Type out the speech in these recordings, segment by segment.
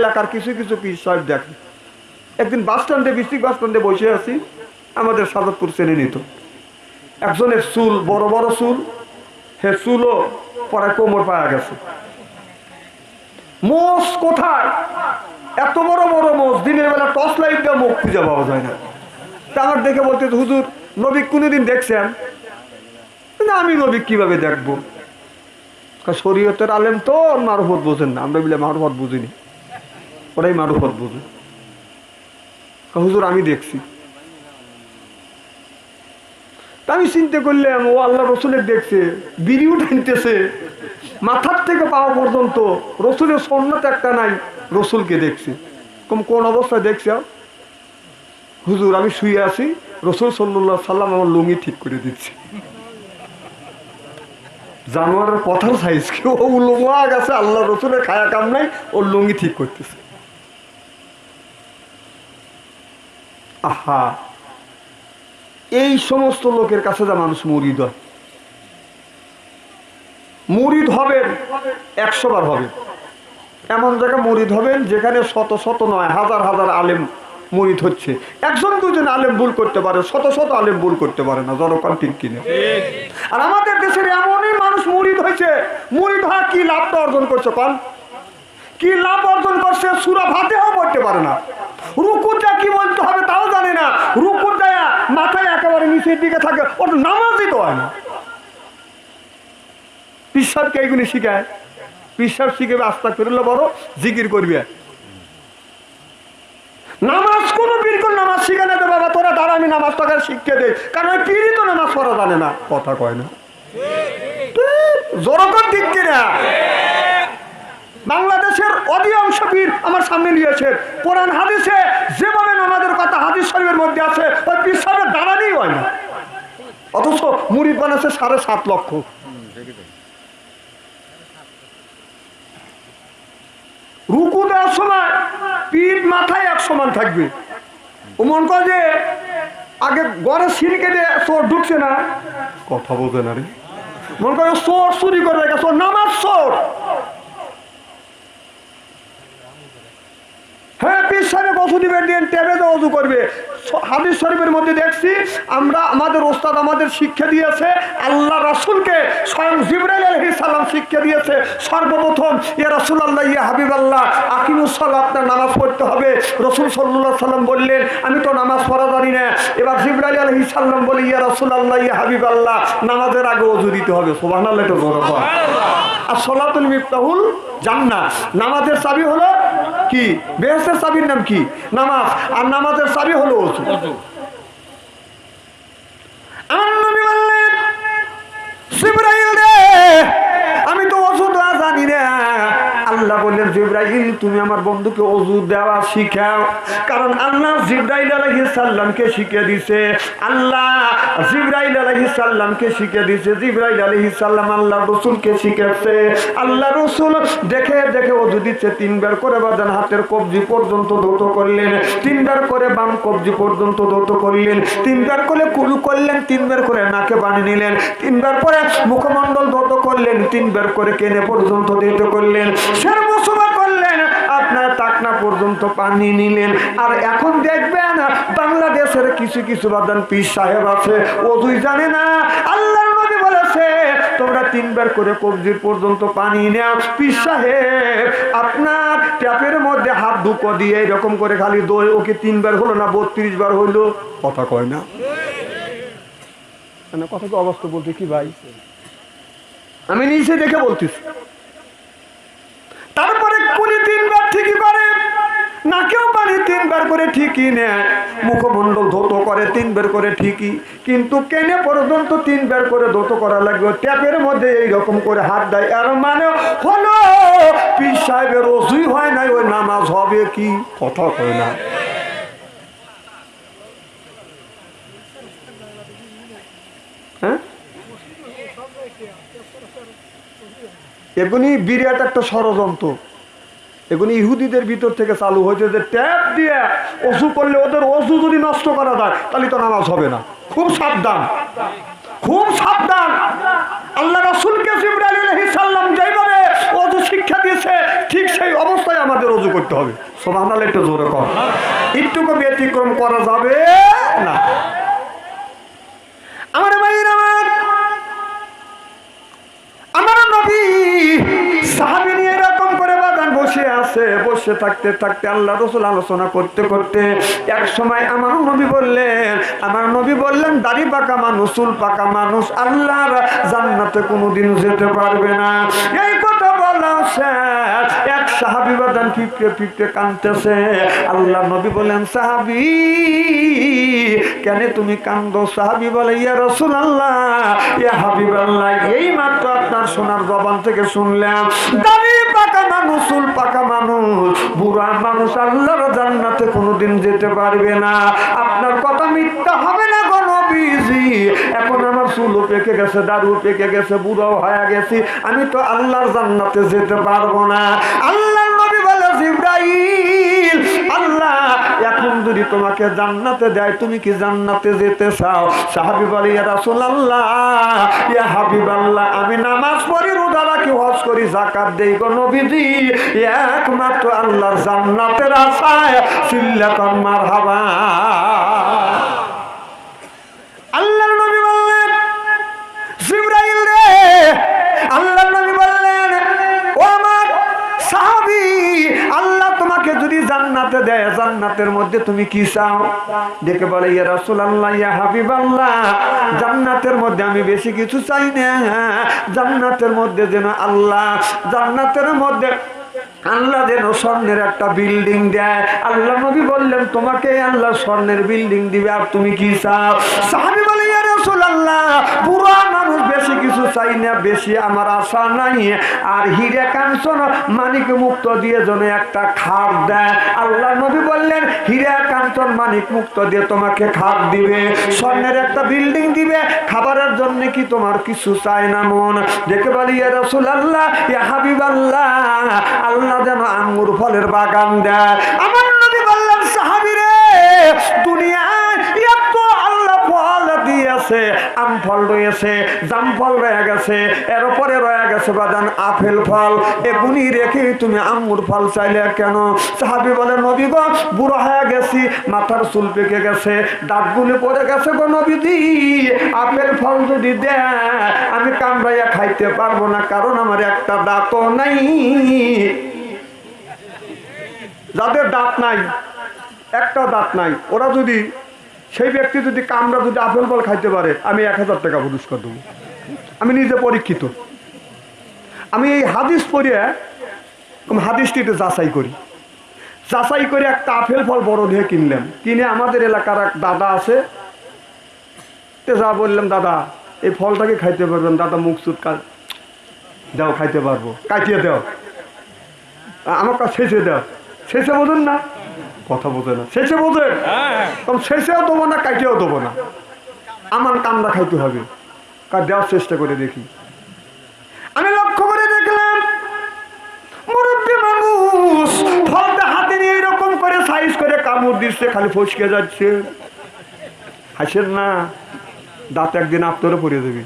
এলাকার কিছু কিছু পিস সাহেব দেখে, একদিন বাস স্ট্যান্ডে ডিস্ট্রিক্ট বাস স্ট্যান্ডে বসে আছি, আমাদের সাদতপুর চেনে নিত। একজনের চুল, বড় বড় চুল হে চুলও পরে কোমর পাওয়া গেছে। মোষ কোথায়? এত বড় বড় মোষ, দিনের বেলা টর্চ লাইট দিয়ে মুখ খুঁজে পাওয়া যায় না। তা দেখে বলতে হুজুর, নবী কোনোদিন দেখছেন? না, আমি নবী কীভাবে দেখব? শরীয়তের আলেম তো, মারুফত বোঝেন না, আমরা বলে মারুফত বুঝিনি। ওরাই মারুফত কা হুজুর, আমি দেখছি। আমি চিন্তা করলাম, ও আল্লাহ রসুলের দেখছে, বিড়িও টানতেছে। মাথার থেকে পাওয়া পর্যন্ত রসুলের সন্ন্যত একটা নাই, রসুলকে দেখছে। কম, কোন অবস্থায় দেখছে? হুজুর, আমি শুয়ে আছি, রসুল সাল্লাহ সাল্লাম আমার লুঙ্গি ঠিক করে দিচ্ছে। জানোয়ারের কথার সাইজ কি? ও লুঙ্গা গেছে, আল্লাহ রসুলের খায়া কাম নাই, ওর লুঙ্গি ঠিক করতেছে। আহা। এই সমস্ত লোকের কাছে যা মানুষ মুরিদ হয়। মুরিদ হবেন একশো বার হবে। এমন জায়গায় মুরিদ হবেন যেখানে শত শত নয়, হাজার হাজার আলেম মুরিদ হচ্ছে। একজন দুজন আলেম ভুল করতে পারে, শত শত আলেম ভুল করতে পারে না, জনগণ ঠিক কিনে? আর আমাদের দেশের এমনই মানুষ মুরিদ হয়েছে। মুরিদ হয় কি লাভটা অর্জন করছে পান কি লাভ অর্জন করছে, সুরা ভাতেও পড়তে পারে না। রুকুটা কি বলতে হবে তাও জানে না। রুকুটা মাথায় একেবারে নিচের দিকে থাকে ওর নামাজই তো হয় না। পিসাবকে এইগুলি শিখায়? পিসাব শিখে আস্তা করলে বড় জিকির করবে। নামাজ কোনো পীর কোন নামাজ শিখে না তো বাবা তোরা দাঁড়া আমি নামাজ তোকে শিখতে দে কারণ ওই পীরই তো নামাজ পড়া জানে না। কথা কয় না। জোরকর দিক কিনা? বাংলাদেশের অধিকাংশ পীর আমার সামনে নিয়েছে কোরআন, হাদিসে যেভাবে আমাদের কথা হাদিস শরীফের মধ্যে আছে, ওই পীর সাহেবের দাঁড়ানোই হয় না। অথচ মুড়ি বানাচ্ছে সাড়ে সাত লক্ষ। রুকু দেওয়ার সময় পিঠ মাথায় এক সমান থাকবে। ও মন করে যে আগে গড়ে সিঁড়ি কেটে চোর ঢুকছে না। কথা বলবে না রে। মন করে চোর চুরি করে রেখে চোর নামাজ চোর। হ্যাঁ সাহেব অজু দিবেন দিন টেবে তো অজু করবে। হাদিস শরীফের মধ্যে দেখছি, আমরা আমাদের ওস্তাদ আমাদের শিক্ষা দিয়েছে, আল্লাহ রাসুলকে স্বয়ং জিবরাইল আলহি সাল্লাম শিক্ষা দিয়েছে, সর্বপ্রথম, ইয়া রাসুল আল্লাহ ইয়া হাবিব আল্লাহ আকিমুসাল্লাহ আপনার নামাজ পড়তে হবে। রসুল সাল্লাহ সাল্লাম বললেন, আমি তো নামাজ পড়া জানি না। এবার জিবরাইল আলহি সাল্লাম বলি, ইয়া রাসুল আল্লাহ ইয়া হাবিব আল্লাহ নামাজের আগে অজু দিতে হবে। সোবাহ আল্লাহ তো বড়। আর সলাতুল মিফতাহুল জান্নাত, নামাজের চাবি হলো কি? বেহেস্তের চাবির নাম কি? নামাজ। আর নামাজের চাবি হলো অজু আমার নবী বললেন রে আমি তো ওষুধ দেওয়া জানি না। আল্লাহ বললেন, জিব্রাইল, তুমি আমার বন্ধুকে অজু দেওয়া শিখাও। কারণ আল্লাহ জিব্রাইল আলাইহিস সাল্লামকে শিখে দিছে। আল্লাহ জিব্রাইল আলাইহিস সাল্লামকে শিখে দিছে। জিব্রাইল আলাইহিস সাল্লাম আল্লাহ রসুলকে শিখেছে আল্লাহ রসুল দেখে দেখে অজু দিচ্ছে, তিনবার করে বাজান হাতের কবজি পর্যন্ত ধৌত করলেন, তিনবার করে বাম কবজি পর্যন্ত ধৌত করলেন, তিনবার করে কুলু করলেন, তিনবার করে নাকে পানি নিলেন, তিনবার করে মুখমণ্ডল ধৌত করলেন, তিনবার করে কেনে পর্যন্ত ধৌত করলেন। সর্বসভা করলেন, আপনার টাকনা পর্যন্ত পানি নিলেন। আর এখন দেখবেন, বাংলাদেশের কিছু কিছু বাদান পীর সাহেব আছে, ও দুই জানে না, আল্লাহর নবী বলেছে, তোমরা তিনবার করে কবজির পর্যন্ত পানি নেও। পীর সাহেব, আপনার ট্যাপের মধ্যে হাত ঢুকো দিয়ে এরকম করে খালি দই ওকে তিনবার হলো না, বত্রিশ বার হইল? কথা কয় না। মানে কথা তো অবস্থা বলতে কি ভাই? আমি নিজে দেখে বলতেছি তারপরে কুড়ি তিনবার ঠিকই করে নাকেও পানি তিনবার করে ঠিকই নেয়। মুখমণ্ডল ধৌত করে তিনবার করে ঠিকই। কিন্তু কেনে পর্যন্ত তিনবার করে ধৌত করা লাগবে? ট্যাপের মধ্যে এইরকম করে হাত দেয়। আর মানে হলো, পীর সাহেবের রসুই হয় নাই, ওই নামাজ হবে কি? কথা কয় না। হ্যাঁ? এগুনি বিরাট একটা ষড়যন্ত্র। এগুনি ইহুদিদের ভিতর থেকে চালু হয়েছে যে ট্যাপ দিয়ে অজু করলে ওদের অজু যদি নষ্ট করা যায়, তাহলে তো নামাজ হবে না। খুব সাবধান। খুব সাবধান। আল্লাহ রাসূলকে সালাম যেভাবে অজু শিক্ষা দিয়েছে, ঠিক সেই অবস্থায় আমাদের অজু করতে হবে। সোভানাল একটু জোরে কর একটুকু ব্যতিক্রম করা যাবে না। আমার ভাইয়ের আমার বসে থাকতে থাকতে আল্লাহ রসুল আলোচনা করতে করতে এক সময় আমার নবী বললেন, আমার নবী বললেন, দাড়ি পাকা মানুষ, চুল পাকা মানুষ, আল্লাহর জান্নাতে কোনোদিন যেতে পারবে না। এই এক সাহাবি বাদান ফিফটে ফিফটে কানতেছে আল্লাহ নবী বলেন সাহাবি, কেন তুমি কান্দ? সাহাবি বলে, ইয়া রসুল আল্লাহ ইয়া হাবিব আল্লাহ এই মাত্র আপনার সোনার জবান থেকে শুনলাম পাকা মানুষ পাকা মানুষ। বুড়া মানুষ আল্লাহর জান্নাতে কোনোদিন যেতে পারবে না। আপনার কথা মিথ্যা হবে নবীজি এখন আমার পেকে গেছে দারু পেকে গেছে হয়ে গেছি। আমি তো আল্লাহর জান্নাতে যেতে পারব না। আল্লাহ আল্লাহ কি আমি নামাজ পড়ি, রোজা রাখি, হজ করি, যাকাত দেই গো নবীজি। একমাত্র আল্লাহর জান্নাতের আশায় সিল্লাকান মারহাবা। জান্নাতে দেয়, জান্নাতের মধ্যে তুমি কি চাও? দেখে বলে, ইয়া রাসূলুল্লাহ, ইয়া হাবিব আল্লাহ জান্নাতের মধ্যে আমি বেশি কিছু চাই না। জান্নাতের মধ্যে যেন আল্লাহ, জান্নাতের মধ্যে আল্লাহ যেন স্বর্ণের একটা বিল্ডিং দেয়। আল্লাহ নবী বললেন, তোমাকে আল্লাহ স্বর্ণের বিল্ডিং দিবে, আর তুমি কি চাও? সাহাবি বলে স্বর্ণের একটা বিল্ডিং দিবে, খাবারের জন্য কি তোমার কিছু চাই না মন? দেখে বলি রাসূলুল্লাহ, ইয়া হাবিবাল্লাহ আল্লাহ যেন আঙ্গুর ফলের বাগান দেয়। আমার নবী বললেন সাহাবিরে ফল দিয়েছে আম ফল রয়েছে জাম ফল রয়ে গেছে, এর উপরে রয়ে গেছে বাদান আপেল ফল। এগুনি রেখে তুমি আঙ্গুর ফল চাইলে কেন? সাহাবি বলে, নবী গো, বুড়ো হয়ে গেছি, মাথার চুল পেকে গেছে, দাঁতগুলি পড়ে গেছে গো নবীজি। আপেল ফল যদি দেয় আমি কামড়াইয়া খাইতে পারব না, কারণ আমার একটা দাঁতও নাই। যাদের দাঁত নাই, একটা দাঁত নাই, ওরা যদি সেই ব্যক্তি যদি কামড়া যদি আপেল ফল খাইতে পারে, আমি এক হাজার টাকা পুরস্কার দেবো। আমি নিজে পরীক্ষিত। আমি এই হাদিস পড়িয়ে হাদিসটিতে যাচাই করি। যাচাই করে একটা আপেল ফল বড় দিয়ে কিনলাম। কিনে আমাদের এলাকার এক দাদা আছে। তে যা বললাম, দাদা, এই ফলটাকে খাইতে পারবেন। দাদা, মুখ চুট কা দাও, খাইতে পারব। কাটিয়ে দাও। আমার কাছে শেষে দাও। শেষে বোঝেন না। কথা বোঝে না। শেষে বোঝেন তখন শেষেও দেবো না কাটিয়েও দেবো না। আমার কান্না খাইতে হবে। কার দেওয়ার চেষ্টা করে দেখি। আমি লক্ষ্য করে দেখলাম মুরব্বী মানুষ ফলটা হাতে নিয়ে এরকম করে সাইজ করে কামড় দিচ্ছে খালি ফসকে যাচ্ছে। হাসেন না দাঁত একদিন আপনারও পড়ে দেবে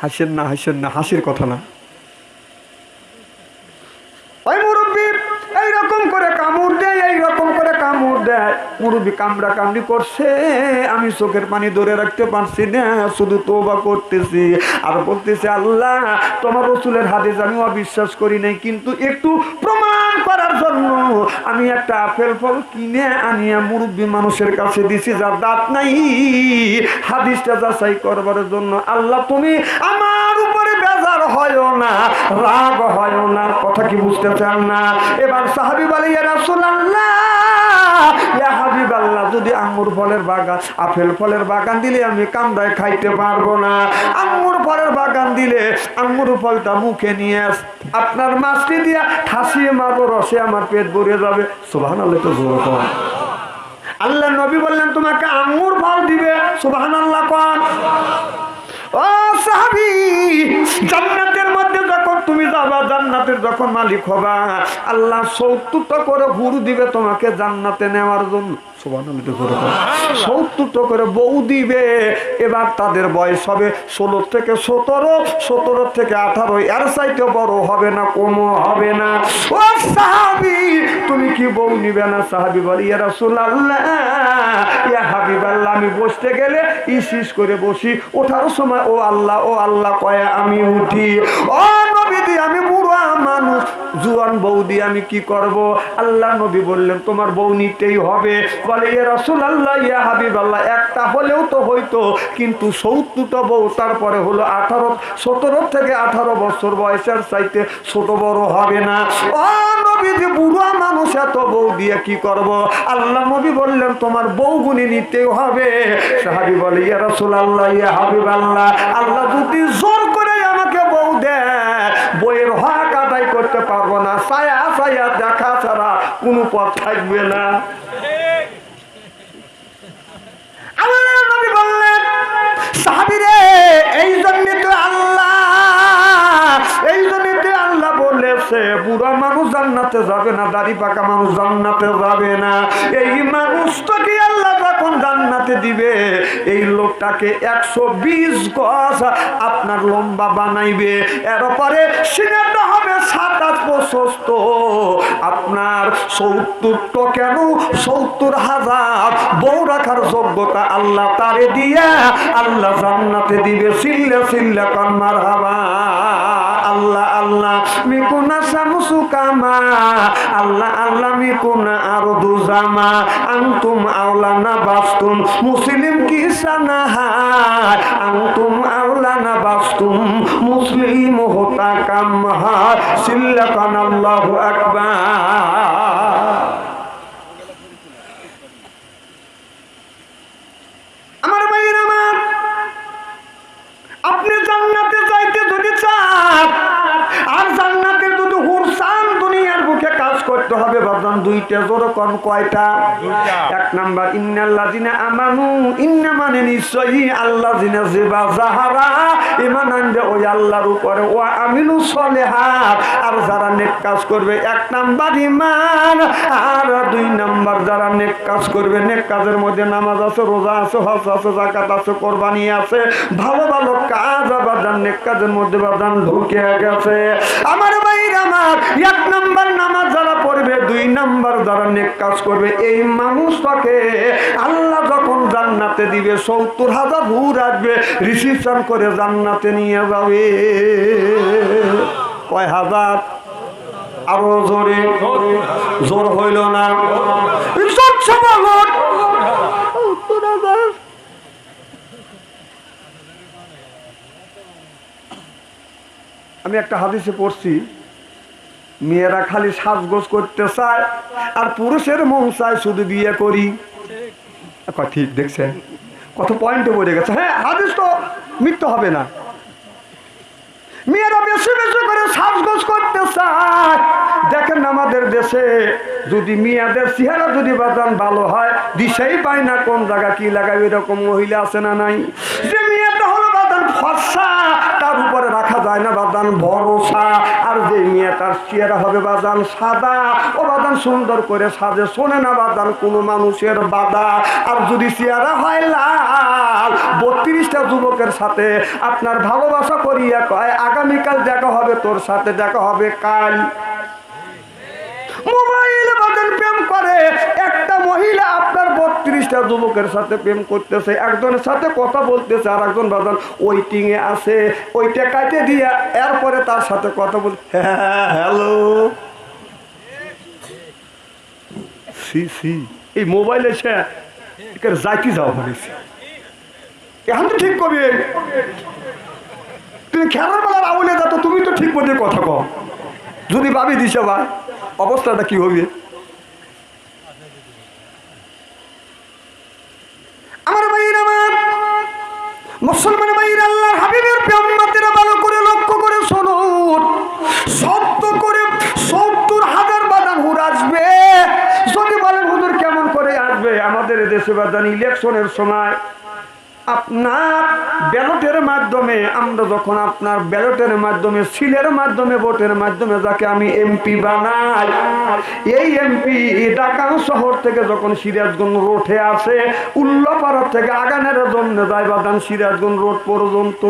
হাসেন না হাসেন না হাসির কথা না ওই মুরব্বী এইরকম করে কামড় দেয় এইরকম করে কামড় দেয় মুরব্বী কামড়া কামড়ি করছে। আমি চোখের পানি ধরে রাখতে পারছি না, শুধু তোবা করতেছি। আর বলতেছি, আল্লাহ, তোমার রসুলের হাদিস আমি অবিশ্বাস করি নাই, কিন্তু একটু প্রমাণ করার জন্য। আমি একটা আপেল ফল কিনে আনিয়া মুরব্বী মানুষের কাছে দিছি, যার দাঁত নাই। হাদিসটা যাচাই করবার জন্য, আল্লাহ, তুমি আমার উপরে বেজার হয় না, রাগ হয় না। কথা কি বুঝতে চান না? এবার সাহাবি বলে, ইয়া হাবিবাল্লাহ যদি আঙ্গুর ফলের বাগান, আপেল ফলের বাগান দিলে আমি কামড়ায় খাইতে পারব না। আঙ্গুর ফলের বাগান দিলে আঙ্গুর ফলটা মুখে নিয়ে আস- আপনার মাছটি দিয়া ঠাসিয়ে মারবো, রসে আমার পেট ভরে যাবে। সুবহানাল্লাহ তো জোর আল্লাহ নবী বললেন, তোমাকে আঙ্গুর ফল দিবে? সুবহানাল্লাহ কন। ও সাহাবি, জান্নাতের মধ্যে যখন তুমি যাবা, জান্নাতের যখন মালিক হবা, আল্লাহ সত্তরটা করে হুড় দিবে তোমাকে জান্নাতে নেওয়ার জন্য। করে বউ দিবে, এবার তাদের বয়স হবে ষোলো থেকে সতেরো সতেরো থেকে আঠারো, এর বড় হবে না কমও হবে না। ও সাহাবি, তুমি কি বউ নিবে না? সাহাবি বলি, ইয়া হাবিবাল্লাহ, আমি বসতে গেলে ইসিস করে বসি। ওঠার সময়, ও আল্লাহ ও আল্লাহ কয়ে, আমি উঠি। ও নবীদি আমি বুড়া মানুষ, জুয়ান বউ দিয়ে আমি কি করব? আল্লাহ নবী বললেন, তোমার বউ নিতেই হবে। বলে ইয়া রাসূলুল্লাহ, ইয়া হাবিবাল্লাহ। একটা হলেও তো হইতো, কিন্তু সত্তরটা বউ, তারপরে হলো আঠারো, সতেরো থেকে আঠারো বছর বয়সের চাইতে ছোট বড় হবে না। ও বুড়া মানুষ এত বউ দিয়ে কি করব? আল্লাহ নবী বললেন, তোমার বউ গুনি নিতেই হবে। সাহাবি বলে, ইয়া রাসূলুল্লাহ, ইয়া হাবিবাল্লাহ, আল্লাহ আল্লাহ যদি জোর করে আমাকে বউ দেয় বইয়ের হক আদায় করতে পারব না। ছায়া ছায়া, দেখা ছাড়া কোনো পথ থাকবে না আমার নবী বললেন সাহাবিরে, এই জন্য তো আল্লাহ এই জন্য আল্লাহ বলেছে, বুড়া মানুষ জান্নাতে যাবে না, দাড়ি পাকা মানুষ জান্নাতে যাবে না। এই মানুষটাকে আল্লাহ যখন জান্নাতে দিবে? এই লোকটাকে একশো বিশ গজ আপনার লম্বা বানাইবে। এরপরে সিনেটা হবে প্রশস্ত আপনার সত্তরটা কেন? সত্তর হাজার বউ রাখার যোগ্যতা আল্লাহ তারে দিয়া, আল্লাহ জান্নাতে দিবে। সিল্লে সিল্লে হাবা আল্লাহ আল্লাহ, মিকুনা শামসু কামা। আল্লাহ আল্লাহ, মিকুনা আরও দুজামা আন্তুম আওলানা বাস্তুম। মুসলিম কি সানাহার আন্তুম আওলানা বাস্তুম মুসলিম হোতা কামহা সিল্লাকান আল্লাহু আকবার আমার ভাইয়ের আমার আপনি জান্নাতে যাইতে যদি চান আর জান্নাতের যদি হুরসান দুনিয়ার বুকে কাজ করতে হবে ভাবলাম দুইটা জোর কম কয়টা? এক নাম্বার ইন্নাল্লাযিনা আমানু ইন্না মানে নিশ্চয়ই আল্লাযিনা জিবা জাহারা ঈমান আনবে ওই আল্লাহর উপরে ও আমিনু সলিহাত। আর যারা নেক কাজ করবে এক নাম্বার ঈমান আর দুই নাম্বার যারা নেক কাজ করবে নেক কাজের মধ্যে নামাজ আছে রোজা আছে হজ আছে জাকাত আছে কোরবানি আছে ভালো ভালো কাজ আবার নেক কাজের মধ্যে বাদান ঢুকে গেছে। আমার আমার এক নাম্বার নামাজ যারা পড়বে দুই নাম্বার যারা নেক কাজ করবে। এই মানুষটাকে আল্লাহ যখন জান্নাতে দিবে, সত্তর হাজার ভূর আসবে রিসিপশন করে জান্নাতে নিয়ে যাবে। কয় হাজার? আরও জোরে। জোর হইল না। আমি একটা হাদিসে পড়ছি মেয়েরা খালি সাজগোজ করতে চায়, আর পুরুষের মন চায় শুধু বিয়ে করি ঠিক দেখছেন? কত পয়েন্টে পড়ে গেছে। হ্যাঁ হাদিস তো মৃত্যু হবে না। মেয়েরা বেশি বেশি করে সাজগোজ করতে চায়। দেখেন আমাদের দেশে যদি মেয়েদের চেহারা যদি বাজান ভালো হয়, দিশেই পায় না কোন জায়গা কি লাগাবে এরকম মহিলা আছে না নাই? যে মেয়েটা হলো বাদান ফর্সা, তার উপরে যায় না বাদান ভরসা। আর যে মেয়েটার চেহারা হবে বাদান সাদা। ও বাদান সুন্দর করে সাজে, শোনে না বাদান কোনো মানুষের বাদা আর যদি চেহারা হয় লাল, বত্রিশটা যুবকের সাথে আপনার ভালোবাসা করিয়া কয়, আগামীকাল দেখা হবে তোর সাথে, দেখা হবে কাল মোবাইল বাদন প্রেম করে একটা মহিলা আপনার বত্রিশটা যুবকের সাথে প্রেম করতেছে, একজনের সাথে কথা বলতেছে আর একজন ওয়েটিং এ আছে, ওইটা কাটে দিয়ে এরপরে তার সাথে কথা বল হ্যাঁ হ্যালো। সি সি, এই মোবাইল এখানে যাইতে যাও বলেছি এখন তো ঠিক কবি। তুমি খেলার বেলার আউলে যা তুমি তো ঠিক মতো কথা কও। যদি ভাবি দিছে বা অবস্থাটা কি হবে আমার ভাইয়ের আমার মুসলমান ভাইয়ের আল্লাহ হাবিবের পেম্বাতেরা ভালো করে লক্ষ্য করে শুনুন সত্য করে সত্তর হাজার বাদান হুর আসবে ইলেকশনের সময় আপনার ব্যালটের মাধ্যমে, আমরা যখন আপনার ব্যালটের মাধ্যমে, সিলের মাধ্যমে, ভোটের মাধ্যমে যাকে আমি এমপি বানাই, এই এমপি ঢাকা শহর থেকে যখন সিরাজগঞ্জ রোডে আসে, উল্লাপাড়া থেকে আগানের জন্য যায় বাদান সিরাজগঞ্জ রোড পর্যন্ত।